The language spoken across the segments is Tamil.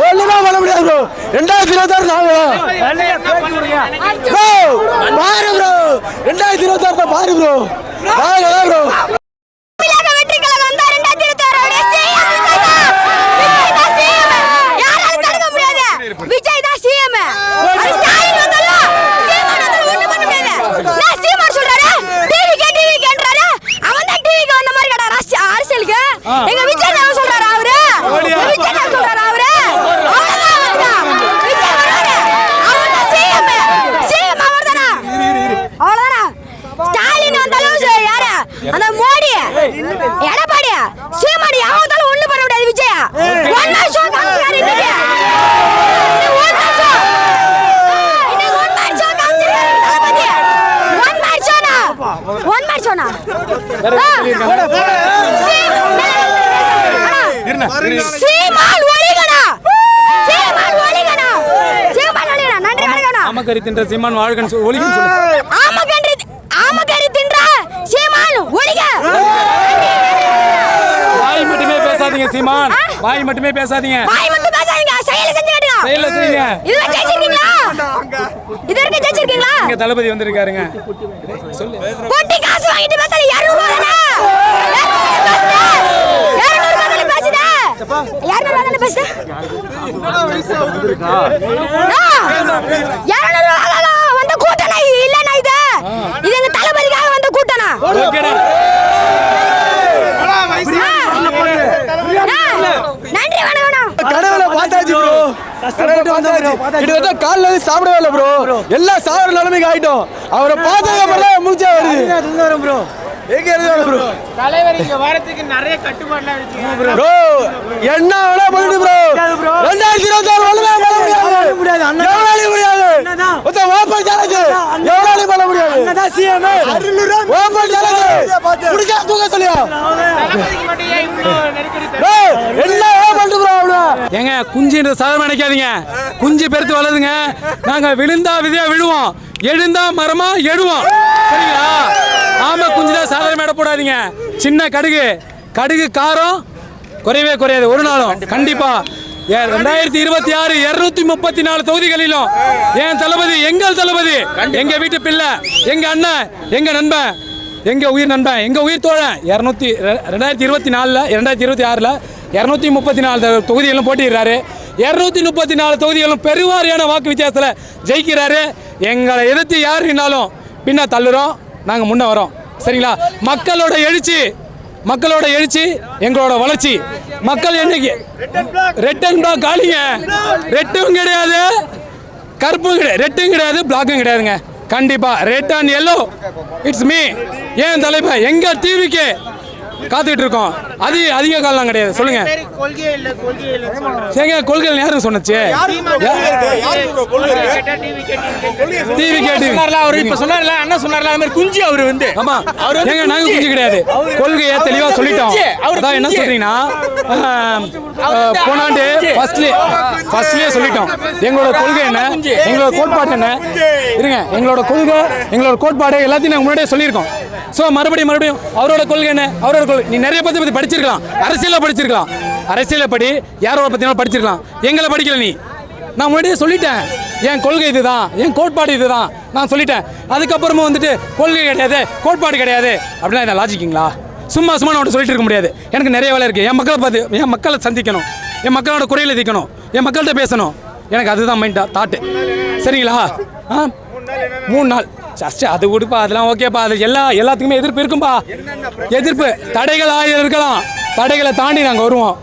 ஒண்ணுதான் பண்ண முடியாது ப்ரோ ரெண்டாயிரத்தி இருபத்தாறு நாங்க பாரு ப்ரோ ரெண்டாயிரத்தி இருபத்தாறு பாரு ப்ரோ பாரு ப்ரோ விஜய் தான் முடியாது. விஜய் சிஎம் ஸ்டாலின் வந்தாலும் சீமான் வந்தாலும் பண்ண முடியாது நான் சீமான் சொல்றாரு அவன் தான் டிவிக்கு வந்த மாதிரி கடா அரசியலுக்கு? எங்க விஜய் தான் சொல்றாரு அவரு எங்க விஜய் தான் சொல்றாரு அவரு அவ்வளவுதான் அவர்தான். விஜய் வராரு அவர் தான் சிஎம் சிஎம் அவர் தானே அவ்வளவுதானா ஸ்டாலின் வந்தாலும் சரி, யாரு அந்த மோடி எடப்பாடி சீமாடி அவன் வந்தாலும் ஒண்ணு பண்ண முடியாது விஜயா ஒன் மேன் ஷோ காமிச்சாரு இன்னைக்கு இது one man show. இன்னைக்கு one man show காமிச்சிருக்காரு தளபதி. One man show னா? One man show னா? ஆ. அண்ணா, சீமான் ஒழிகனா சீமான் ஒழிகனா சீமான் ஒழிகனா நன்றி வணக்கம்ண்ணா ஆமக்கறி தின்ற சீமான் வாழ்கன்னு ஒழிகன்னு சொல்லு. ஆமக்கன்றி ஆமக்கறி தின்ற. சீமான் ஒழிக. வாய் மட்டுமே பேசாதீங்க சீமான் வாய் மட்டுமே பேசாதீங்க. வாய் மட்டும் பேசாதீங்க. செயல செஞ்சு காட்டுங்க. செயல்ல செய்யுங்க. இதுல ஜெயிச்சிருக்கீங்களா? இது வரைக்கும் ஜெயிச்சிருக்கீங்களா? இங்க தளபதி வந்திருக்காருங்க. சொல்லு. பொட்டி காசு வாங்கிட்டு பேசாத 200 ரூபாய் தானே? 200 ரூபாய் தானே பேசுத? 200 ரூபாய் தானே பேசுத? 200 ரூபாய் வந்த கூட்டணா இல்லனா இது இது எங்க தளபதிக்காக வந்த கூட்டணா ஓகேடா நன்றி வணக்கம் கடவுளை பார்த்தாச்சு ப்ரோ கிட்டத்தட்ட காலைல வந்து சாப்பிடவே இல்லை ப்ரோ எல்லாம் சாப்பிட நிலைமைக்கு ஆயிட்டோம் அவரை பார்த்ததுக்கு முடிச்சா வருது ப்ரோ எங்க இருந்து ப்ரோ தலைவர் இங்க வரதுக்கு நிறைய கட்டுப்பாடுலாம் இருக்கு ப்ரோ என்ன வேணா பண்ணிட்டு ப்ரோ ரெண்டாயிரத்தி இருபத்தி ஆறு ஒண்ணுமே பண்ண முடியாது முடியாது எவ்வளவு முடியாது மொத்தம் ஓப்பன் சேலஞ்சு எவ்வளவு பண்ண முடியாது சிஎம் ஓப்பன் சேலஞ்சு முடிச்சா தூக்க சொல்லியா தளபதிக்கு மட்டும் ஏன் இவ்வளோ நெருக்கடி தருது? ப்ரோ என்ன பண்ணிட்டு ப்ரோ ஏங்க குஞ்சுன்ற சாதனை நினைக்காதீங்க குஞ்சு பெருத்து வளருதுங்க நாங்க விழுந்தா விதையா விழுவோம் எழுந்தா மரமா எழுவோம். சரிங்களா? ஆமா குஞ்சுதான் சாதனை மேட போடாதீங்க. சின்ன கடுகு. கடுகு காரம் குறையவே குறையாது. ஒரு நாளும். கண்டிப்பா. ஏ- ரெண்டாயிரத்தி இருபத்தி ஆறு இருநூத்தி முப்பத்தி நாலு தொகுதிகளிலும் என் தளபதி எங்கள் தளபதி எங்க வீட்டு பிள்ளை எங்க அண்ணன் எங்க நண்பன் எங்க உயிர் நண்பன் எங்க உயிர் தோழன் இரநூத்தி ரெண்டாயிரத்தி இருபத்தி நாலில் ரெண்டாயிரத்தி இருபத்தி ஆறில் இரநூத்தி முப்பத்தி நாலு தொகுதிகளும் போட்டிடுறாரு இரநூத்தி முப்பத்தி நாலு தொகுதிகளும் பெருவாரியான வாக்கு வித்தியாசத்தில் ஜெயிக்கிறாரு. எங்களை எதிர்த்து யார் நின்னாலும் பின்ன தள்ளுறோம். நாங்கள் முன்ன வரோம். சரிங்களா? மக்களோட எழுச்சி மக்களோட எழுச்சி எங்களோட வளர்ச்சி. மக்கள் என்னைக்கு? ரெட் அண்ட் பிளாக் காலிங்க ரெட்டும் கிடையாது. கருப்பும் கிடையாது. ரெட்டும் கிடையாது. பிளாக்கும் கிடையாதுங்க. கண்டிப்பா. Red and yellow it's me ஏன் தலைப்பா எங்க டிவிக்கு காத்துக்கிட்டு இருக்கோம். அது அதிக காலம் கிடையாது. சொல்லுங்க. ஏங்க கொள்கைகள் யாரும் சொன்னச்சு? டிவி கேட்டு அவர் இப்ப சொன்னார்ல அண்ணன் சொன்னார்ல அது மாதிரி குஞ்சு அவர் வந்து. ஆமா. ஏங்க நாங்க குஞ்சு. கிடையாது. கொள்கையை தெளிவா சொல்லிட்டோம். அதான் என்ன. சொல்றீங்கன்னா போனாண்டு. ஃபர்ஸ்ட்லயே ஃபர்ஸ்ட்லயே சொல்லிட்டோம். எங்களோட கொள்கை என்ன. எங்களோட கோட்பாடு என்ன? இருங்க எங்களோட கொள்கை எங்களோட கோட்பாடு எல்லாத்தையும் நாங்க முன்னாடியே சொல்லியிருக்கோம். ஸோ மறுபடியும் மறுபடியும் அவரோட கொள்கை என்ன? அவரோட கொள்கை நீ நிறைய பத்தி பற்றி படிச்சிருக்கலாம். அரசியலில் படிச்சிருக்கலாம். அரசியலை படி யாரோட பற்றினாலும் படிச்சிருக்கலாம். எங்களை படிக்கல நீ. நான் முன்னாடியே சொல்லிட்டேன். என் கொள்கை இதுதான். என் கோட்பாடு இதுதான். நான் சொல்லிட்டேன். அதுக்கப்புறமா வந்துட்டு கொள்கை கிடையாது கோட்பாடு கிடையாது. அப்படின்னா என்ன லாஜிக்கிங்களா? சும்மா சும்மா நான் சொல்லிட்டு இருக்க முடியாது. எனக்கு நிறைய வேலை இருக்குது என் மக்களை பார்த்து என் மக்களை சந்திக்கணும். என் மக்களோட குறையில் தீக்கணும் என் மக்கள்கிட்ட பேசணும். எனக்கு அதுதான் மைண்டா தாட்டு சரிங்களா? ஆ? மூணு நாள். ஜஸ்ட் அது கொடுப்பா அதெல்லாம் ஓகேப்பா அது எல்லா எல்லாத்துக்குமே எதிர்ப்பு இருக்கும்பா. எதிர்ப்பு. தடைகள் ஆயிரம் இருக்கலாம். தடைகளை தாண்டி நாங்கள் வருவோம்.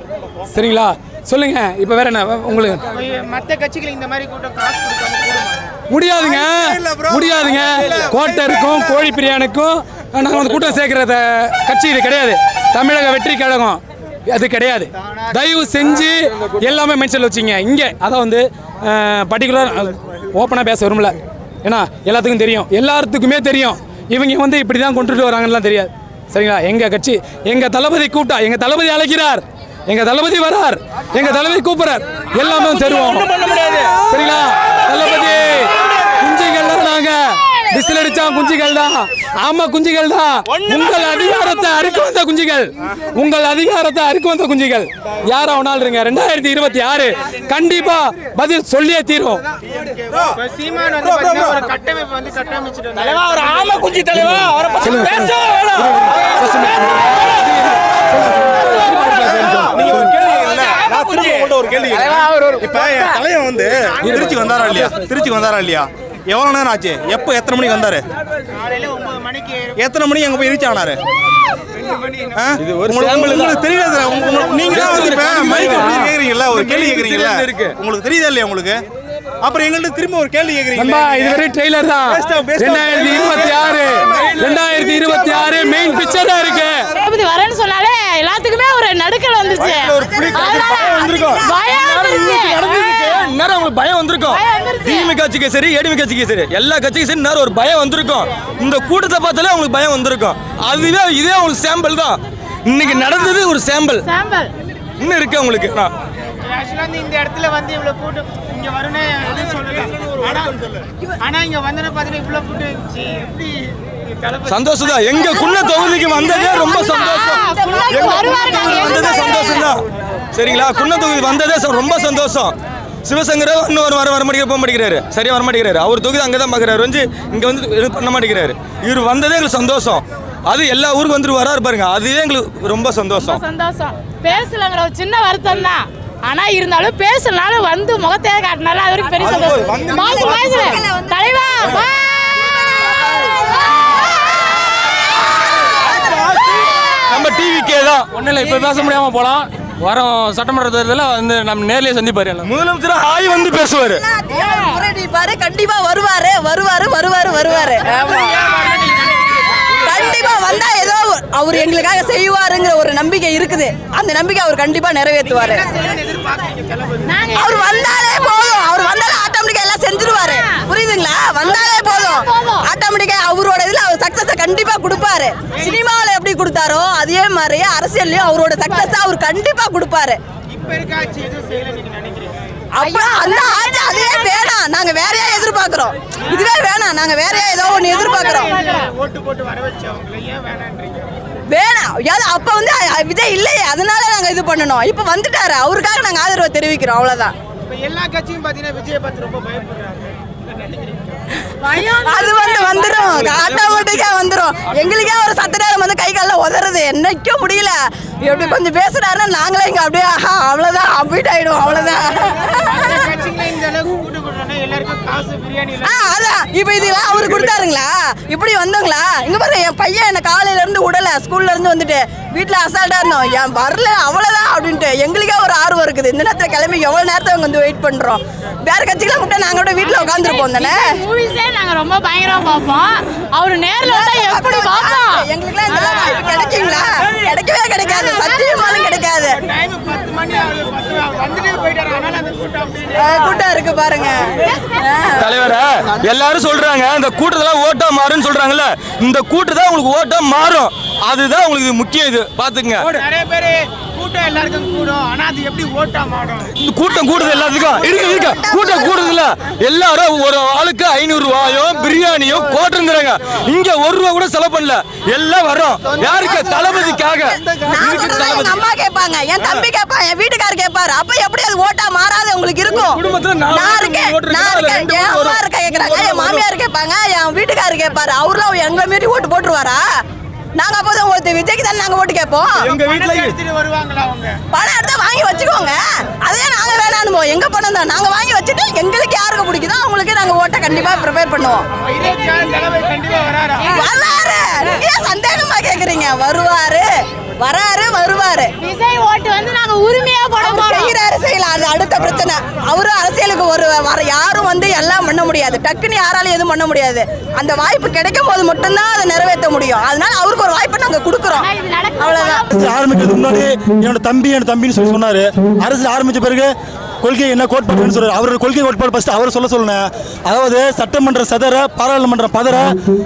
சரிங்களா? சொல்லுங்க இப்போ வேற என்ன? உங்களுக்கு மத்த கட்சிகள் இந்த மாதிரி கூட்டம் முடியாதுங்க. முடியாதுங்க. கோட்டருக்கும் கோழி பிரியாணுக்கும் நாங்கள் வந்து கூட்டம் சேர்க்கிற கட்சி இது கிடையாது. தமிழக வெற்றி கழகம். அது கிடையாது. தயவு செஞ்சு எல்லாமே மென்ஷன் வச்சிங்க இங்கே அதான் வந்து பர்டிகுலர் ஓப்பனாக பேச விரும்பல. ஏன்னா எல்லாத்துக்கும் தெரியும். எல்லாத்துக்குமே தெரியும். இவங்க வந்து இப்படி தான் கொண்டுட்டு வராங்கலாம் தெரியாது. சரிங்களா? எங்கள் கட்சி எங்கள் தளபதி கூட்டா எங்கள் தளபதி அழைக்கிறார். எங்கள் தளபதி வரார். எங்கள் தளபதி கூப்பிடுறார். எல்லாமே தருவோம் சரிங்களா? தளபதி குஞ்சுகள் தான் நாங்க. விசில் அடிச்சா குஞ்சுகள் தான் ஆமா குஞ்சுகள் தான் உங்கள் அதிகாரத்தை அறி அறுக்க வந்த குஞ்சுகள். உங்கள் அதிகாரத்தை அறுக்க வந்த குஞ்சுகள். யாரா வேணாலும் இருங்க? ரெண்டாயிரத்தி இருபத்தி ஆறு. கண்டிப்பா பதில் சொல்லியே தீரும் ஒரு வந்து கட்டமைச்சிட்டு வந்தாரு. கேள்வி. இப்ப தலைவன் வந்து இல்லையா? திருச்சி வந்தாரா இல்லையா? எவ்வளவு நேரம் ஆச்சு? எப்போ எத்தனை மணிக்கு வந்தாரு? காலையில ஒன்பது மணிக்கு எத்தனை மணிக்கு அங்க போய் ரீச் ஆனாரு? உங்களுக்கு உங்களுக்கு தெரியாது நீங்க தான் வந்து இப்ப மைக் கேக்குறீங்கல்ல ஒரு கேள்வி கேக்குறீங்கல்ல உங்களுக்கு தெரியுதா இல்லையா உங்களுக்கு? அப்புறம் எங்கள்ட்ட திரும்ப ஒரு கேள்வி நண்பா கேக்குறீங்களா இதுவரை ட்ரெய்லர் தான். ரெண்டாயிரத்தி இருபத்தி ஆறு. ரெண்டாயிரத்தி இருபத்தி ஆறு மெயின் பிக்சர் தான் இருக்கு. தளபதி வரேன்னு சொன்னாலே எல்லாத்துக்குமே ஒரு நடுக்கல் வந்துச்சு. ஒரு பயம் வந்திருக்கும். நேரம் உங்களுக்கு பயம் வந்திருக்கும். பயம் வந்துருச்சு. திமுக கட்சிக்கு சரி ஏடிமி கட்சிக்கு சரி எல்லா கட்சிக்கும் சரி நேரம் ஒரு பயம் வந்திருக்கும். இந்த கூட்டத்தை பார்த்தாலே உங்களுக்கு பயம் வந்திருக்கும். அதுவே இதே உங்களுக்கு சாம்பிள் தான். இன்னைக்கு நடந்தது ஒரு சாம்பிள் சாம்பல் இன்னும் இருக்கு வந்து இந்த இடத்துல வந்து இவ்வளவு கூட்டம் இங்க வரும்னு சொல்லல. ஆனா ஆனா இங்க வந்தன பாத்தீங்கன்னா இவ்வளவு கூட்டம் இருந்துச்சு. எப்படி சந்தோஷம் தான். எங்க குன்ன தொகுதிக்கு வந்ததே ரொம்ப சந்தோஷம். வந்ததே. சந்தோஷம் தான். சரிங்களா? குன்ன தொகுதி வந்ததே ரொம்ப சந்தோஷம். சிவசங்கர இன்னும் ஒரு வர வர மாட்டேங்கிற போக மாட்டேங்கிறாரு. சரியா வர மாட்டேங்கிறாரு. அவர் தொகுதி அங்கே தான் பார்க்குறாரு வந்து இங்கே வந்து எதுவும் பண்ண மாட்டேங்கிறாரு. இவர் வந்ததே எங்களுக்கு சந்தோஷம். அது எல்லா ஊருக்கு வந்துட்டு வராரு பாருங்க. அதுவே எங்களுக்கு ரொம்ப சந்தோஷம். சந்தோஷம். பேசலங்கிற ஒரு சின்ன வருத்தம் தான். ஆனா இருந்தாலும் பேசலனாலும் வந்து முகத்தையே காட்டினாலும் அது வரைக்கும் பெரிய சந்தோஷம். தலைவா நம்ம டிவிக்கே தான். ஒன்றும் இல்லை இப்போ பேச முடியாம போலாம். வரோம். சட்டமன்ற தேர்தலில் வந்து நம்ம நேர்லயே சந்திப்பாரு எல்லாம். முதலமைச்சர் ஆய் வந்து பேசுவார். முறையடிப்பாரு கண்டிப்பா வருவாரு. வருவாரு வருவாரு வருவாரு. கண்டிப்பா வந்தா ஏதோ அவர் எங்களுக்காக செய்வாருங்கிற ஒரு நம்பிக்கை இருக்குது. அந்த நம்பிக்கை அவர் கண்டிப்பா நிறைவேற்றுவாரு. அவர் வந்தாலே போதும். அவர் வந்தாலே ஆட்டோமேட்டிக்கா எல்லாம் செஞ்சிருவாரு. புரியுதுங்களா? வந்தாலே போதும். ஆட்டோமேட்டிக்கா அவரோட இதுல அவர் சக்சஸ கண்டிப்பா கொடுப்பாரு. சினிமாவில் கொடுத்தாரோ அதே மாதிரி அரசியல்லையும் அவரோட சக்சஸ் அவர் கண்டிப்பா கொடுப்பாரு. இப்ப இருக்க ஆட்சி எதுவும் செய்யல நீங்க நினைக்கிறீங்க? அப்ப அந்த ஆட்சி அதுவே வேணாம் நாங்க வேறையா எதிர்பார்க்கிறோம்? இதுவே வேணாம் நாங்க வேறையா ஏதோ ஒண்ணு எதிர்பார்க்கிறோம். வேணாம் அப்ப வந்து விஜய் இல்லையே. அதனால நாங்க இது பண்ணணும். இப்ப வந்துட்டாரு. அவருக்காக நாங்க ஆதரவை தெரிவிக்கிறோம். அவ்வளவுதான். எல்லா கட்சியும் பாத்தீங்கன்னா விஜயை பார்த்து ரொம்ப பயப்படுறாங்க. அது வந்து வந்துரும். ஆட்டோமேட்டிக்கா வந்துரும். எங்களுக்கே ஒரு சத்த நேரம் வந்து கை காலில் உதறது. என்னைக்கோ முடியல. எப்படி கொஞ்சம் பேசுறாருன்னா நாங்களே இங்க அப்படியே ஆஹா, அவ்வளவுதான். அப்டேட் ஆயிடும் அவ்வளவுதான். மற்ற கட்சிகளை இந்த அளவுக்கு கூட்டு கொடுறோம்னா எல்லாருக்கும் காசு பிரியாணி ஆ அதான். இப்போ இதெல்லாம் அவரு கொடுத்தாருங்களா? இப்படி வந்தோங்களா இங்க பாருங்க என் பையன் என்ன காலையில இருந்து விடல ஸ்கூல்ல இருந்து வந்துட்டு வீட்ல அசால்ட்டா இருந்தோம் என் வரல அவ்வளவுதான் அப்படின்ட்டு. எங்களுக்கே ஒரு ஆர்வம் இருக்குது. இந்த நேரத்துல கிளம்பி எவ்வளவு நேரத்தை வந்து வெயிட் பண்றோம்? வேற கட்சிகளை விட்டா நாங்க கூட வீட்ல உட்காந்துருப்போம் தானே? மூவிஸே நாங்க ரொம்ப பயங்கரமா பார்ப்போம். அவரு நேர்ல வந்தா எப்படி பார்ப்போம் வாய்ப்பு கிடைக்குங்களா? கிடைக்கவே கிடைக்காது சத்தியமாலும் கிடைக்காது. கூட்டம் இருக்கு பாருங்க. தலைவரே எல்லாரும் சொல்றாங்க இந்த கூட்டத்துல ஓட்டா மாறுன்னு சொல்றாங்கல்ல இந்த கூட்டத்தை உங்களுக்கு ஓட்டா மாறும். அதுதான் உங்களுக்கு முக்கியம் இது. பாத்துக்கங்க நிறைய பேரு கூட்டம் எல்லாருக்கும் கூடும். ஆனா அது எப்படி ஓட்டா மாடும் இந்த கூட்டம் கூடுது எல்லாத்துக்கும். இருக்கு இருக்கு கூட்டம் கூடுது இல்ல எல்லாரும் ஒரு ஆளுக்கு ஐநூறு ரூபாயும் பிரியாணியும் கோட்டுங்கிறாங்க இங்க ஒரு ரூபா கூட செலவு பண்ணல. எல்லாம் வர்றோம். யாருக்கு? தளபதிக்காக. அம்மா கேட்பாங்க. என் தம்பி கேட்பான். என் வீட்டுக்காரர் கேட்பாரு. அப்ப எப்படி அது ஓட்டா மாறாது உங்களுக்கு இருக்கும்? குடும்பத்துல நான் இருக்கேன். நான் இருக்கா? இருக்கேன். என் அம்மா வரும். இருக்க கேக்குறாங்க. என் மாமியார் கேட்பாங்க. என் வீட்டுக்காரர் கேட்பாரு. அவர்லாம் எங்களை மீறி ஓட்டு போட்டுருவாரா? நாங்க அப்போதான் உங்களுக்கு விஜய்க்கு தானே நாங்க ஓட்டு கேட்போம்? எங்க வீட்டுல பணத்தை எடுத்துட்டு வருவாங்களா அவங்க? பணம் எடுத்தா வாங்கி வச்சுக்கோங்க. அதே நாங்க வேணானுமோ? எங்க பணம் தான்? நாங்க வாங்கி வச்சுட்டு எங்களுக்கு யாருக்கு பிடிக்குதோ அவங்களுக்கு நாங்க ஓட்டை கண்டிப்பா ப்ரிப்பேர் பண்ணுவோம். வராரா? வராரு நீங்க ஏன் சந்தேகமா கேக்குறீங்க? வருவாரு. வராரு வருவாரு. விஜய் ஓட்டு வந்து நாங்க உரிமையா போட செய்யறாரு செய்யலாம் அது அடுத்த பிரச்சனை. அவரும் அரசியலுக்கு ஒரு வர யாரும் வந்து எல்லாம் பண்ண முடியாது. டக்குன்னு யாராலையும் எதுவும் பண்ண முடியாது. அந்த வாய்ப்பு கிடைக்கும் போது மட்டும்தான் அதை நிறைவேற்ற முடியும். அதனால அவருக்கு ஒரு வாய்ப்பை நாங்க கொடுக்குறோம்? அவ்வளவுதான். அரசியல் ஆரம்பிக்கிறதுக்கு முன்னாடி என்னோட தம்பி என்னோட தம்பின்னு சொல்லி சொன்னாரு. அரசியல் ஆரம்பிச்ச பிறகு கொள்கை என்ன கோட்பாடுன்னு சொல்றாரு. அவரோட கொள்கை கோட்பாடு ஃபர்ஸ்ட் அவர் சொல்ல சொல்லணும் அதாவது சட்டமன்ற சதர பாராளுமன்ற பதற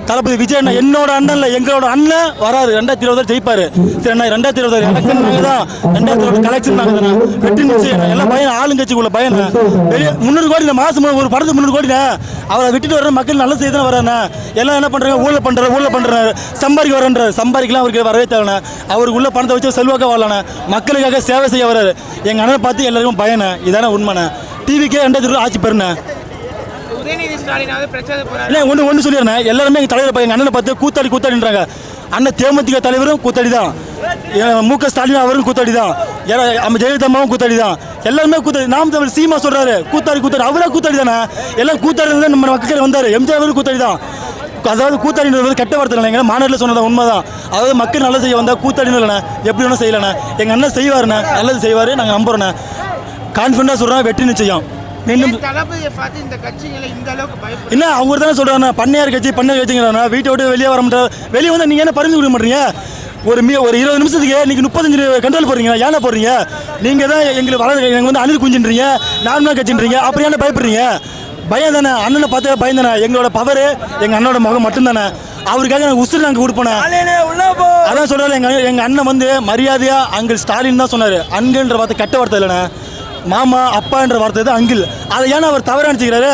தளபதி விஜய் அண்ணா என்னோட அண்ணன் இல்லை எங்களோட அண்ணன் வராரு. ரெண்டாயிரத்தி இருபது ஜெயிப்பாரு. சரி அண்ணா ரெண்டாயிரத்தி இருபது எனக்கு நாங்கள் தான் ரெண்டாயிரத்தி இருபது கலெக்ஷன் நாங்கள் தானே வெற்றி நிச்சயம். எல்லாம் பையன் ஆளுங்கட்சிக்குள்ள பையன் பெரிய முந்நூறு கோடி இந்த மாசம் ஒரு படத்துக்கு முந்நூறு கோடிண்ணே. அவரை விட்டுட்டு வர மக்கள் நல்ல செய்தி தான் எல்லாம் என்ன பண்ணுறாங்க ஊழல் பண்ணுற ஊழல் பண்றாரு. சம்பாதிக்க வரன்ற சம்பாதிக்கலாம் அவருக்கு வரவே தேவைண்ணே அவருக்கு உள்ள பணத்தை வச்சு செல்வாக்க வரலானே மக்களுக்காக சேவை செய்ய வராரு எங்க அண்ணனை பார்த்து எல்லாருக்கும் பயனே இதானே உண்மைண்ணே டிவிக்கே ரெண்டாயிரத்தி ரூபா ஆட்சி பெருண்ணே இல்லை ஒன்று ஒன்று சொல்லிடுறேன் எல்லாருமே எங்கள் தலைவர் எங்கள் அண்ணனை பார்த்து கூத்தாடி கூத்தாடின்றாங்க. அண்ணன் தேமுதிக தலைவரும் கூத்தாடி தான் மு க ஸ்டாலின் அவரும் கூத்தாடி தான் நம்ம ஜெயலலிதா அம்மாவும் கூத்தாடி தான் எல்லாருமே கூத்தாடி நாம் தமிழ் சீமா சொல்றாரு. கூத்தாடி கூத்தாடி. அவரா கூத்தாடி தானே எல்லாம் கூத்தாடி தான் நம்ம மக்கள் வந்தார். எம்ஜிஆர் கூத்தாடி தான் அதாவது கூத்தாடின்றது வந்து கெட்ட வார்த்தை இல்லைங்க மாநாட்டில் சொன்னது உண்மைதான். அதாவது மக்கள் நல்லது செய்ய வந்தால் கூத்தாடின்னு இல்லைண்ணே எப்படி வேணால் செய்யலண்ணே. எங்கள் அண்ணன் செய்வாருண்ணே. நல்லது செய்வார். நாங்கள் நம்புறோண்ணே. கான்ஃபிடண்டாக சொல்கிறோம் வெற்றி நிச்சயம். மீண்டும் தளபதியை பார்த்து இந்த கட்சிகளை இந்த அளவுக்கு பயப்பட என்ன அவங்க தானே சொல்றாங்க பண்ணையார் கட்சி பண்ணையார் கட்சிங்கிறாங்க. வீட்டை விட்டு வெளியே வர மாட்டார் வெளியே வந்து நீங்க என்ன பரிந்து கொடுக்க மாட்டீங்க? ஒரு மீ ஒரு இருபது நிமிஷத்துக்கு நீங்க முப்பத்தஞ்சு கண்ட்ரோல் போடுறீங்க ஏன்னா போடுறீங்க? நீங்க தான் எங்களுக்கு வளர எங்க வந்து அணில் குஞ்சுன்றீங்க நார்மலா கட்சின்றீங்க. அப்புறம் ஏன்னா பயப்படுறீங்க? பயம் தானே? அண்ணனை பார்த்து பயம் தானே? எங்களோட பவர் எங்க அண்ணனோட முகம் மட்டும்தானே அவருக்காக நாங்கள் உசுறு நாங்கள் கொடுப்போனே அதான் சொல்றாரு எங்க எங்க அண்ணன் வந்து மரியாதையா அங்கிள் ஸ்டாலின் தான் சொன்னாரு. அங்கிள்ன்ற வார்த்தை கெட்ட வார்த்தை இல்லைண்ணே. மாமா அப்பான்ற வார்த்தை தான் அங்கிள். அதை ஏன் அவர் தவறா நினச்சிக்கிறாரு?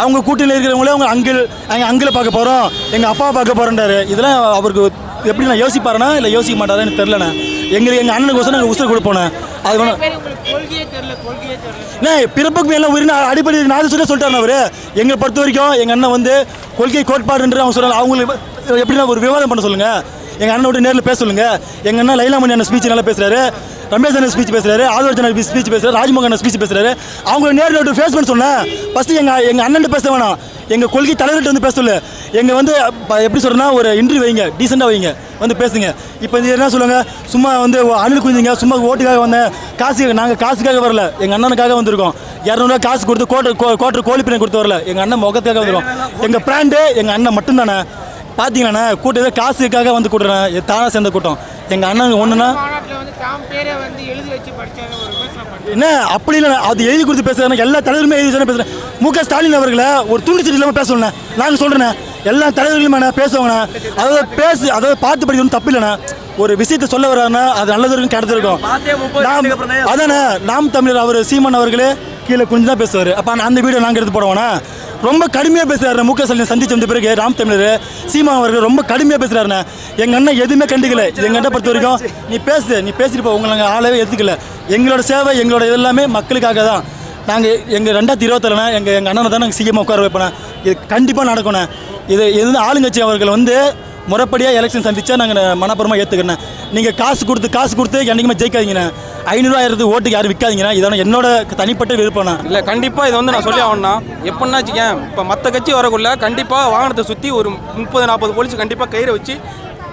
அவங்க கூட்டணியில் இருக்கிறவங்களே அவங்க அங்கிள் எங்கள் அங்கிளை பார்க்க போகிறோம் எங்கள் அப்பாவை பார்க்க போகிறேன்றாரு இதெல்லாம் அவருக்கு எப்படி நான் யோசிப்பாருனா இல்லை யோசிக்க மாட்டாரான்னு தெரிலண்ணே எங்களுக்கு எங்கள் அண்ணனுக்கு நாங்கள் உசுறு கொடுப்போண்ணே. அது அண்ணே பிறப்புக்கு மேலே உயிரின அடிப்படை நாலு சொல்ல சொல்லிட்டாரு அவரு. எங்களை பொறுத்த வரைக்கும் எங்கள் அண்ணன் வந்து கொள்கை கோட்பாடுன்ற அவங்க சொல்கிறாங்க அவங்களுக்கு எப்படின்னா ஒரு விவாதம் பண்ண சொல்லுங்க. எங்கள் அண்ணன் விட்டு நேரில் பேச சொல்லுங்க. எங்கள் அண்ணன் லைலாமணி அண்ணன் ஸ்பீச் நல்லா பேசுறாரு. ரமேஷ் அண்ணன் ஸ்பீச் பேசுறாரு ஆதவர்ஜன் ஸ்பீச் பேசுறாரு ராஜ்மோகன் அண்ணன் ஸ்பீச் பேசுறாரு. அவங்களை நேரில் விட்டு ஃபேஸ் பண்ண சொன்னேன். ஃபஸ்ட்டு எங்கள் எங்கள் அண்ணன் பேச வேணாம். எங்கள் கொள்கை தலைவர்கிட்ட வந்து பேச சொல்லு. எங்கள் வந்து எப்படி சொல்கிறேன்னா ஒரு இன்டர்வியூ வைங்க. டீசெண்டாக வைங்க. வந்து பேசுங்க. இப்போ இது என்ன சொல்லுவாங்க? சும்மா வந்து அணில் குஞ்சுங்க சும்மா ஓட்டுக்காக வந்தேன். காசு நாங்கள் காசுக்காக வரல. எங்கள் அண்ணனுக்காக வந்திருக்கோம். இரநூறுவா காசு கொடுத்து கோட்டர் கோ கோட்டர் கோழி பிணை கொடுத்து வரல. எங்கள் அண்ணன் முகத்துக்காக வந்துருக்கோம். எங்கள் பிராண்டு எங்கள் அண்ணன் மட்டும்தானே? பார்த்தீங்களாண்ணே கூட்டம் காசுக்காக வந்து கூட்டுறேன். தானாக சேர்ந்த கூட்டம். எங்கள் அண்ணன் ஒன்றுனா. என்ன? அப்படி இல்லை அது எழுதி கொடுத்து பேசுறாங்க எல்லா தலைவருமே எழுதி தானே பேசுறேன். மு க ஸ்டாலின் அவர்களை ஒரு துண்டு சீட்டு இல்லாமல் பேச சொல்லணும் நாங்கள் சொல்கிறேன் எல்லா தலைவர்களுமே பேசுவாங்கண்ணா. அதாவது பேசு அதாவது பார்த்து படிக்கணும் தப்பு இல்லைண்ணா ஒரு விஷயத்தை சொல்ல வர்றாருன்னா அது நல்லது இருக்கும் கெட்டது இருக்கும். நாம் அதானே நாம் தமிழர் அவர் சீமான் அவர்களே கீழே கொஞ்சம் தான் பேசுவார். அப்போ அந்த வீடியோ நாங்கள் எடுத்து போடுவோண்ணா. ரொம்ப கடுமையாக பேசுறாரு மு க ஸ்டாலின் சந்திச்சு வந்த பிறகு ராம் தமிழர் சீமா அவர்கள் ரொம்ப கடுமையாக பேசுறாருண்ணே. எங்கள் அண்ணன் எதுவுமே கண்டுக்கல. எங்கள் அண்ணன் பொறுத்த வரைக்கும் நீ பேசு நீ பேசிட்டு போ. உங்களை நாங்கள் ஆளவே எடுத்துக்கல எங்களோட சேவை எங்களோட இது எல்லாமே மக்களுக்காக தான். நாங்கள் எங்கள் ரெண்டாயிரத்தி இருபத்திலண்ணா எங்கள் எங்கள் அண்ணனை தான் நாங்கள் சீக்கிரமாக உட்கார வைப்பேன் இது கண்டிப்பாக நடக்கணும் இது இது வந்து ஆளுங்கட்சி அவர்கள் வந்து முறைப்படியாக எலெக்ஷன் சந்திச்சா நாங்கள் மனப்பூர்வமாக ஏற்றுக்கிறேன் நீங்கள் காசு கொடுத்து காசு கொடுத்து என்றைக்குமே ஜெயிக்காதீங்கண்ணே. ஐநூறுரூவா ஆயிரத்து ஓட்டுக்கு யாரும் விற்காதீங்கண்ணா இதான என்னோட தனிப்பட்ட விருப்பம்ண்ணா இல்லை கண்டிப்பாக இது வந்து நான் சொல்லி ஆகணும்னா எப்படின்னா வச்சுக்கேன் இப்போ மற்ற கட்சி வரக்குள்ள கண்டிப்பாக வாகனத்தை சுற்றி ஒரு முப்பது நாற்பது போலீஸ் கண்டிப்பாக கயிறை வச்சு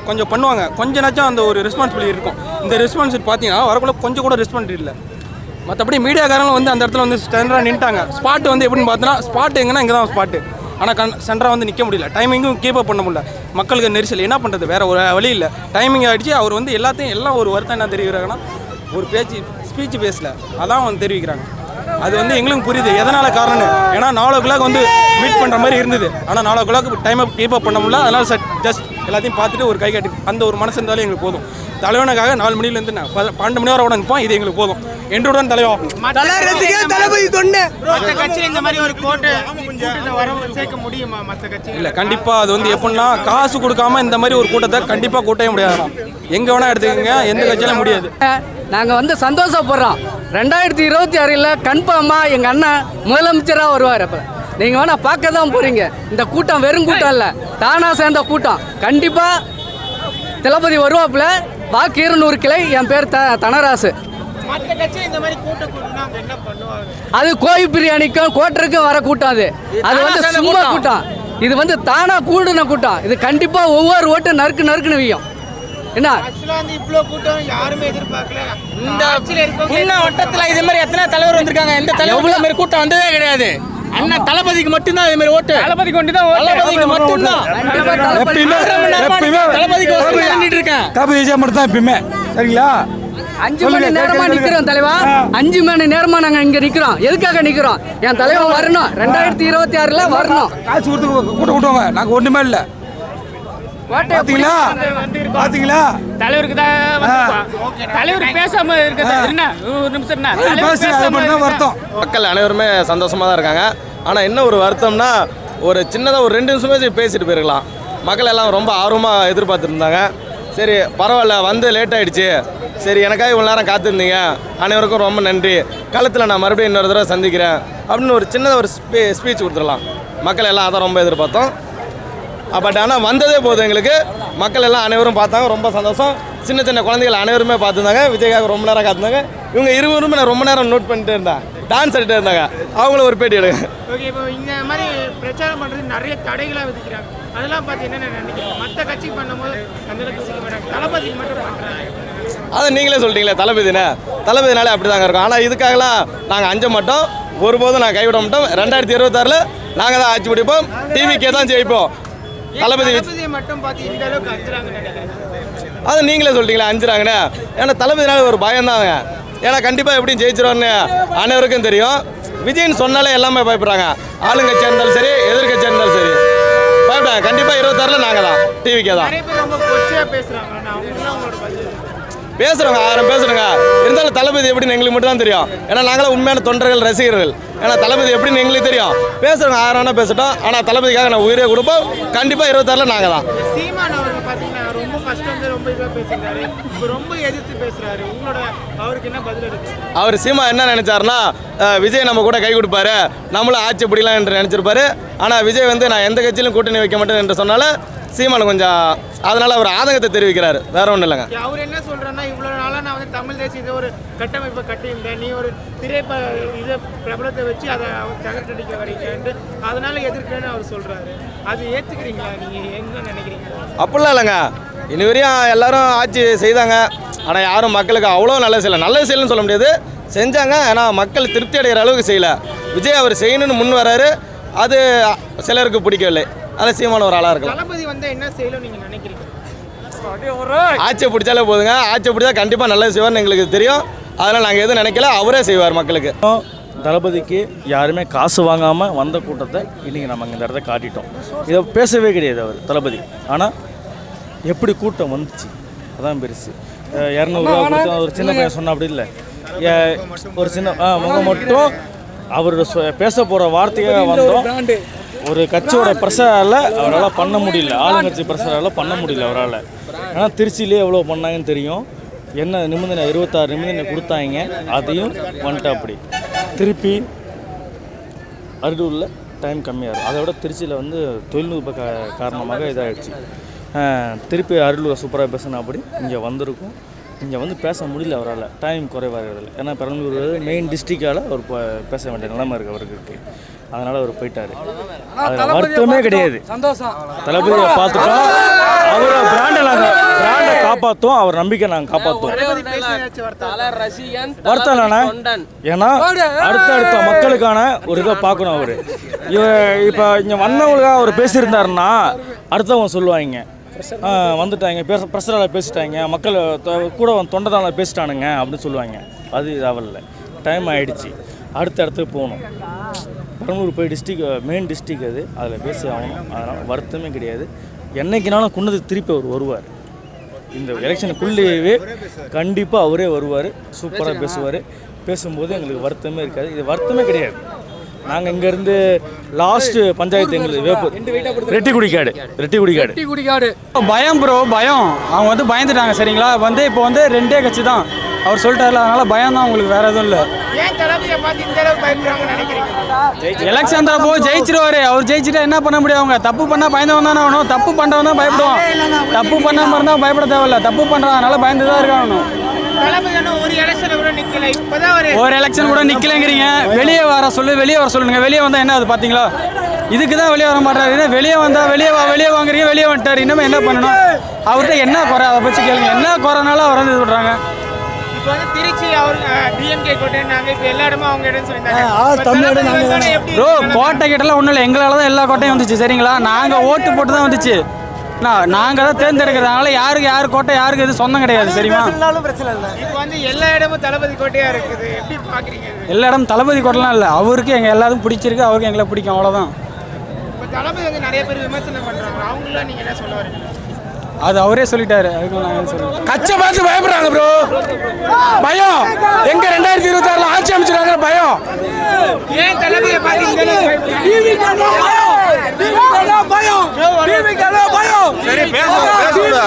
கொஞ்சம் பண்ணுவாங்க. கொஞ்ச நாச்சும் அந்த ஒரு ரெஸ்பான்சிபிலிட்டி இருக்கும். இந்த ரெஸ்பான்சிபிலிட்டி பார்த்தீங்கன்னா வரக்குள்ள கொஞ்சம் கூட ரெஸ்பான்சிபிலிட்டி இல்லை. மற்றபடி மீடியாக்காரங்களும் வந்து அந்த இடத்துல வந்து ஸ்டாண்டராக நின்ட்டாங்க. ஸ்பாட்டு வந்து எப்படின்னு பார்த்தோன்னா ஸ்பாட்டு எங்கன்னா இங்கே தான் ஸ்பாட்டு ஆனால் கண் சென்டராக வந்து நிற்க முடியல. டைமிங்கும் கீப் அப் பண்ண முடியல. மக்களுக்கு நெரிசல். என்ன பண்ணுறது வேறு ஒரு வழி இல்லை. டைமிங் ஆகிடுச்சு அவர் வந்து எல்லாத்தையும் எல்லாம் ஒரு வருத்தம் என்ன தெரிவிக்கிறாங்கன்னா ஒரு பேச்சு ஸ்பீச் பேசல. அதான் வந்து தெரிவிக்கிறாங்க. அது வந்து எங்களுக்கு புரியுது. எதனால் காரணம் ஏன்னா நாலு கிளாக் வந்து மீட் பண்ணுற மாதிரி இருந்தது. ஆனால் நாலு கிளாக் டைமை கீப் அப் பண்ண முடியல. அதனால் ஜஸ்ட் எல்லாத்தையும் பார்த்துட்டு ஒரு கை கட்டி அந்த ஒரு மனசு இருந்தாலே எங்களுக்கு போதும். தலைவனுக்காக நாலு மணிலேருந்து நான் பன்னெண்டு மணி வரை கூட நிற்போம் இது எங்களுக்கு போதும். என்றுடன் தலைவா. மற்ற கட்சியில் இந்த மாதிரி ஒரு கோட்டை கூட்டத்தை வர சேர்க்க முடியுமா மற்ற கட்சி இல்லை கண்டிப்பாக அது வந்து எப்படின்னா காசு கொடுக்காம இந்த மாதிரி ஒரு கூட்டத்தை கண்டிப்பாக கூட்டவே முடியாது எங்கே வேணால் எடுத்துக்கோங்க எந்த கட்சியிலும் முடியாது. நாங்கள் வந்து சந்தோஷப்படுறோம். ரெண்டாயிரத்தி இருபத்தி ஆறில் கன்ஃபார்மாக எங்கள் அண்ணன் முதலமைச்சராக வருவார் அப்போ. நீங்கள் வேணால் பார்க்க தான் போகிறீங்க இந்த கூட்டம் வெறும் கூட்டம் இல்லை. தானாக சேர்ந்த கூட்டம். கண்டிப்பாக தளபதி வருவாப்புல. வாக்கு இருநூறு கிளை. என் பேர் த தனராசு. அது கோழி பிரியாணிக்கும் கோட்டருக்கும் வர கூட்டம் அது அது வந்து சும்மா கூட்டம். இது வந்து தானாக கூடின கூட்டம். இது கண்டிப்பாக ஒவ்வொரு ஓட்டு நறுக்கு நறுக்குன்னு வையும். என்ன? இவ்வளோ கூட்டம் யாருமே எதிர்பார்க்கல. இந்த வட்டத்துல இதே மாதிரி எத்தனை தலைவர் வந்திருக்காங்க? எந்த தலைவர் மாதிரி கூட்டம் வந்ததே கிடையாது. அண்ணன் தளபதிக்கு மட்டும்தான் இதே மாதிரி ஓட்டு. தளபதிக்கு கொண்டு தான் தளபதிக்கு மட்டும்தான். எப்பயுமே எப்பயுமே. தளபதிக்கு வசூல் பண்ணிட்டு இருக்கேன். தளபதி விஜய் மட்டும் தான் எப்பயுமே. சரிங்களா? அஞ்சு மணி நேரமா நிக்கிறோம் தலைவா. அஞ்சு மணி நேரமா நாங்க இங்க நிக்கிறோம். எதுக்காக நிக்கிறோம்? என் தலைவன் வரணும். ரெண்டாயிரத்தி இருபத்தி ஆறுல வரணும். காசு கொடுத்து கூட்ட விட்டுவாங்க நாங்கள் ஒன்றுமே இல்லை. பாத்தீங்களா? பாத்தீங்களா? தலைவருக்கு தான் தலைவர் பேசாம இருக்கிறது என்ன? ஒரு நிமிஷம் என்ன தலைவர் பேசி அது பேசாம மட்டும் தான் வருத்தம். மக்கள் அனைவருமே சந்தோஷமாக தான் இருக்காங்க. ஆனால் என்ன ஒரு வருத்தம்னா ஒரு சின்னதாக ஒரு ரெண்டு நிமிஷமே பேசிட்டு போயிருக்கலாம். மக்கள் எல்லாம் ரொம்ப ஆர்வமாக எதிர்பார்த்துருந்தாங்க. சரி பரவாயில்ல வந்து லேட் ஆயிடுச்சு. சரி எனக்காக இவ்வளோ நேரம் காத்திருந்தீங்க. அனைவருக்கும் ரொம்ப நன்றி. காலத்தில் நான் மறுபடியும் இன்னொரு தடவை சந்திக்கிறேன். அப்படின்னு ஒரு சின்னதாக ஒரு ஸ்பீ ஸ்பீச் கொடுத்துடலாம். மக்கள் எல்லாம் அதான் ரொம்ப எதிர்பார்த்தோம். பட் ஆனால் வந்ததே போதும் எங்களுக்கு. மக்கள் எல்லாம் அனைவரும் பார்த்தாங்க ரொம்ப சந்தோஷம். சின்ன சின்ன குழந்தைகள் அனைவருமே பார்த்துருந்தாங்க. விஜய்க்காக ரொம்ப நேரம் காத்திருந்தாங்க. இவங்க இருவருமே நான் ரொம்ப நேரம் நோட் பண்ணிட்டே இருந்தேன். டான்ஸ் ஆடிட்டே இருந்தாங்க. அவங்கள ஒரு பேட்டி எடுங்க. ஓகே இப்போ இந்த மாதிரி பிரச்சாரம் பண்ணுறது நிறைய தடைகளாக விதிக்கிறாங்க. அதெல்லாம் பார்த்து என்ன நினைக்கிறீங்க? மற்ற கட்சி பண்ணும்போது அந்த அளவுக்கு தளபதிக்கு மட்டும் பண்ணுறாங்க அதை நீங்களே சொல்லிட்டீங்களே தளபதினே? தளபதினாலே அப்படி தாங்க இருக்கும். ஆனால் இதுக்காகலாம் நாங்கள் அஞ்ச மாட்டோம். ஒருபோதும் நான் கைவிட மாட்டோம். ரெண்டாயிரத்தி இருபத்தாறில் நாங்கள் தான் ஆட்சி பிடிப்போம். டிவிக்கே தான் ஜெயிப்போம். தளபதி மட்டும் பார்த்து இந்த அளவுக்கு அஞ்சுறாங்கன்னு நினைக்கிறேன். அதை நீங்களே சொல்லிட்டீங்களா அஞ்சுறாங்கண்ணே ஏன்னா தளபதினால ஒரு பயம் தாங்க. ஏன்னா கண்டிப்பாக எப்படியும் ஜெயிச்சிருவான்னு அனைவருக்கும் தெரியும். விஜய்னு சொன்னாலே எல்லாமே பயப்படுறாங்க. ஆளுங்கட்சியாக இருந்தாலும் சரி எதிர்கட்சியாக இருந்தாலும் சரி. பயப்படாங்க கண்டிப்பாக இருபத்தாறில் நாங்கள் தான். டிவிக்கே தான் பேசுகிறாங்க பேசுகிறவங்க ஆயிரம் பேசுகிறோங்க இருந்தாலும் தளபதி எப்படின்னு எங்களுக்கு மட்டும் தான் தெரியும். ஏன்னா நாங்களும் உண்மையான தொண்டர்கள் ரசிகர்கள். ஏன்னா தளபதி எப்படின்னு எங்களுக்கு தெரியும். பேசுகிறவங்க ஆயிரம் வேணா பேசட்டும். ஆனால் தளபதிக்காக நான் உயிரே கொடுப்போம். கண்டிப்பாக இருபத்தாறில் நாங்கள் தான். அவர் சீமா என்ன நினைச்சாருன்னா விஜய் நம்ம கூட கை கொடுப்பாரு. நம்மளும் ஆட்சி பிடிக்கலாம் என்று நினைச்சிருப்பாரு. ஆனால் விஜய் வந்து நான் எந்த கட்சியிலும் கூட்டணி வைக்க மாட்டேன் என்று சொன்னால சீமான் கொஞ்சம் அதனால அவர் ஆதங்கத்தை தெரிவிக்கிறாரு. வேற ஒன்றும் இல்லைங்க. அவர் என்ன சொல்றேன்னா இவ்வளவு நாளா நான் வந்து தமிழ் தேசிய ஒரு கட்டமைப்பை கட்டியிருந்தேன். நீ ஒரு திரைப்ப இதை பிரபலத்தை வச்சு அதை அவர் தகர்த்தடிக்க வரீங்கன்ட்டு அதனால எதிர்க்கிறேன்னு அவர் சொல்றாரு. அது ஏத்துக்கிறீங்களா? நீங்க என்ன நினைக்கிறீங்க? அப்படிலாம் இல்லைங்க. இனி வரையும் எல்லாரும் ஆட்சி செய்தாங்க. ஆனால் யாரும் மக்களுக்கு அவ்வளோ நல்லது செய்யலை. நல்லது செய்யலன்னு சொல்ல முடியாது. செஞ்சாங்க. ஆனால் மக்கள் திருப்தி அடைகிற அளவுக்கு செய்யலை. விஜய் அவர் செய்யணும்னு முன் வராரு. அது சிலருக்கு பிடிக்கவில்லை. அதில் சீமான ஒரு ஆளாக இருக்கலாம். தளபதி வந்து என்ன செய்யணும் நீங்க நினைக்கிறீங்க? ஆட்சியை பிடிச்சாலே போதுங்க. ஆட்சியை பிடிச்சா கண்டிப்பாக நல்லது செய்வார்னு எங்களுக்கு தெரியும். அதனால் நாங்கள் எதுவும் நினைக்கல. அவரே செய்வார் மக்களுக்கு. தளபதிக்கு யாருமே காசு வாங்காமல் வந்த கூட்டத்தை இன்றைக்கி நம்ம இந்த இடத்த காட்டிட்டோம். இதை பேசவே கிடையாது அவர் தளபதி. ஆனால் எப்படி கூட்டம் வந்துச்சு? அதான் பெருசு. இரநூறுவா கொடுத்து ஒரு சின்ன பையன் சொன்ன அப்படி இல்லை. ஏ- ஒரு சின்ன முகம் மட்டும் அவர் சொ- பேச போகிற வார்த்தையாக வந்தோம். ஒரு கட்சியோட பிரசரால் அவரால் பண்ண முடியல. ஆளுங்கட்சி பிரசரால் பண்ண முடியல அவரால். ஆனால் திருச்சியிலே எவ்வளோ பண்ணாங்கன்னு தெரியும். என்ன நிபந்தனை இருபத்தாறு நிபந்தனை கொடுத்தாங்க. அதையும் வந்துட்டு அப்படி. திருப்பி அரியலூரில் டைம் கம்மியாக இருக்கும். அதை விட திருச்சியில் வந்து தொழில்நுட்ப கா காரணமாக இதாகிடுச்சு திருப்பி அரியலூர் சூப்பராக பேசினா அப்படி இங்கே வந்திருக்கும். இங்கே வந்து பேச முடியல அவரால். டைம் குறைவாக இருக்கிறதுல. ஏன்னா பெரம்பலூர் மெயின் டிஸ்ட்ரிக்டால் அவர் பேச வேண்டிய நிலைமை இருக்குது அவருக்கு. இருக்குது அதனால் அவர் போயிட்டார். அதில் வருத்தமே கிடையாது. சந்தோஷம். தளபதியை பார்த்துட்டோம். அவரை பிராண்டை நாங்கள் பிராண்டை காப்பாற்றுவோம் அவர் நம்பிக்கை நாங்கள் காப்பாற்றுவோம் வருத்தம். ஏன்னா அடுத்த அடுத்த மக்களுக்கான ஒரு இதை பார்க்கணும் அவர். இவ இப்போ இங்கே வந்தவங்களுக்காக அவர் பேசியிருந்தாருன்னா அடுத்தவங்க சொல்லுவாங்க. வந்துட்டாங்க. பேச பிரசரால் பேசிட்டாங்க. மக்கள் கூட வந்து தொண்டதால பேசிட்டானுங்க அப்படின்னு சொல்லுவாங்க. அது தேவையில்ல டைம் ஆயிடுச்சு. அடுத்த இடத்துக்கு போகணும். பெரம்பலூர் போய் டிஸ்ட்ரிக் மெயின் டிஸ்ட்ரிக் அது. அதில் பேசி ஆகணும் அதனால் வருத்தமே கிடையாது. என்னைக்குனாலும் குன்னது திருப்பி அவர் வருவார். இந்த எலெக்ஷனுக்குள்ளேயே கண்டிப்பாக அவரே வருவார். சூப்பராக பேசுவார். பேசும்போது எங்களுக்கு வருத்தமே இருக்காது. இது வருத்தமே கிடையாது. நாங்கள் இங்கேருந்து லாஸ்ட்டு பஞ்சாயத்து எங்களுக்கு வேப்பூர். ரெட்டிக்குடிக்காடு ரெட்டிக்குடிக்காடு டீ குடிக்காடு பயம் ப்ரோ பயம். அவங்க வந்து பயந்துட்டாங்க சரிங்களா? வந்து இப்போ வந்து ரெண்டே கட்சி தான். அவர் சொல்லிட்டாருல அதனால பயம் தான் உங்களுக்கு வேற எதுவும் இல்லை. எலெக்ஷன் தான் போய் ஜெயிச்சிருவாரு. அவர் ஜெயிச்சிட்டா என்ன பண்ண முடியும் அவங்க? தப்பு பண்ணா பயந்தவன் தானே ஆகணும். தப்பு பண்றவன் தான் பயப்படுவான். தப்பு பண்ணாம இருந்தா பயப்பட தேவையில்ல. தப்பு பண்றான் அதனால பயந்து தான் இன்னும் ஒரு எலெக்ஷன் கூட நிக்கலங்கிறீங்க. வெளியே வர சொல்லு வெளியே வர சொல்லுங்க. வெளியே வந்தா என்ன அது பாத்தீங்களா? இதுக்கு தான் வெளியே வர மாட்டாரு. வெளியே வந்தா வெளியே வா வெளியே வாங்குறீங்க வெளியே வந்துட்டாரு. இன்னும் என்ன பண்ணணும்? அவர்கிட்ட என்ன குறை? அதை பற்றி கேளுங்க. என்ன குறைனாலும் அவர் வந்து இது பண்றாங்க. இப்போ வந்து திருச்சி அவர் டிஎம்கே கோட்டைன்னாங்க. இப்போ எல்லா இடமும் அவங்க இடம் ஆ, சொல்லியிருந்தாங்க தமிழ்நாடு நாங்க ப்ரோ? கோட்டை கிட்டலாம் ஒன்றும் இல்லை. எங்களால் தான் எல்லா கோட்டையும் வந்துச்சு. சரிங்களா? நாங்கள் ஓட்டு போட்டு தான் வந்துச்சு. நான் நாங்கள் தான் தேர்ந்தெடுக்கிறதுனால யாருக்கு யார் கோட்டை யாருக்கு எது சொந்தம் கிடையாது. சரிமா இப்போ வந்து எல்லா இடமும் தளபதி கோட்டையா இருக்குது. எப்படி பாக்குறீங்க? எல்லா இடம் தளபதி கோட்டைலாம் இல்லை. அவருக்கு எங்கள் எல்லாரும் பிடிச்சிருக்கு. அவருக்கு எங்களை பிடிக்கும். அவ்வளோதான் இப்போ தளபதி வந்து நிறைய பேர் விமர்சனம் பண்றாங்க. அவங்களாம் நீங்க என்ன சொல்ல வரீங்க? அது அவரே சொல்லிட்டாரு. அதுக்கு நான் என்ன சொல்லுவேன் கச்சை பார்த்து பயப்படுறாங்க ப்ரோ பயம். எங்க ரெண்டாயிரத்தி இருபத்தி ஆறுல ஆட்சி அமைச்சிருக்காங்க பயம். ஏன் பார்த்தீங்கன்னா பயம். பயம். சரி பேசுங்க பேசுங்க